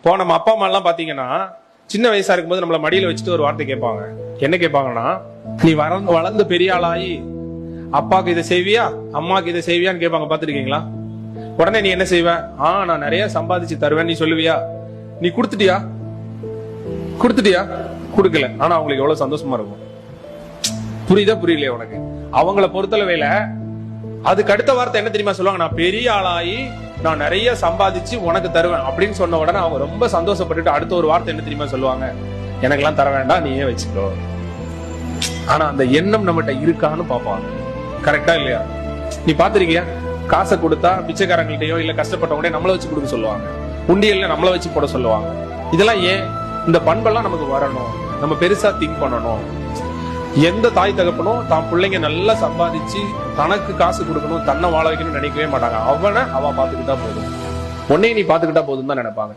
இப்போ நம்ம அப்பா அம்மா எல்லாம் பாத்தீங்கன்னா சின்ன வயசா இருக்கும்போது நம்மள மடியில வச்சுட்டு ஒரு வார்த்தை கேட்பாங்க. என்ன கேட்பாங்கன்னா நீ வளர்ந்து வளர்ந்து பெரிய ஆளாயி அப்பாக்கு இதை செய்வியா? அம்மாவுக்கு இதை செய்வியான்னு கேட்பாங்க. பாத்துருக்கீங்களா உடனே நீ என்ன செய்வ? ஆ நான் நிறைய சம்பாதிச்சு தருவேன் நீ சொல்லுவியா? நீ கொடுத்துட்டியா? கொடுத்துட்டியா? கொடுக்கல. ஆனா அவங்களுக்கு எவ்வளவு சந்தோஷமா இருக்கும். புரியுதா? புரியலையா உனக்கு? அவங்கள பொறுத்தளவையில அதுக்கு அடுத்த வார்த்தை என்ன தெரியுமா சொல்லுவாங்க? நான் பெரிய ஆளாகி நான் நிறைய சம்பாதிச்சு உனக்கு தருவேன் அப்படின்னு சொன்ன உடனே அவங்க ரொம்ப சந்தோஷப்பட்டுட்டு அடுத்த ஒரு வார்த்தை என்ன தெரியுமா சொல்லுவாங்க? எனக்கெல்லாம் தர வேண்டாம் நீயே வச்சுக்கோ. ஆனா அந்த எண்ணம் நம்மகிட்ட இருக்கான்னு பார்ப்பாங்க. கரெக்டா இல்லையா? நீ பாத்திருக்கியா காசை கொடுத்தா பிச்சைக்காரங்கள்டையோ இல்ல கஷ்டப்பட்டவங்களையோ நம்மளை வச்சு கொடுக்க சொல்லுவாங்க. உண்டியல்ல நம்மள வச்சு போட சொல்லுவாங்க. இதெல்லாம் ஏன்? இந்த பண்பெல்லாம் நமக்கு வரணும். நம்ம பெருசா திங்க் பண்ணணும். எந்த தாய் தகப்பனும் தான் பிள்ளைங்க நல்லா சம்பாதிச்சு தனக்கு காசு கொடுக்கணும் தன்னை வாழ வைக்கணும்னு நினைக்கவே மாட்டாங்க. அவனை அவ பாத்துக்கிட்டா போதும். உன்னையும் நீ பாத்துக்கிட்டா போதும் தான் நினைப்பாங்க.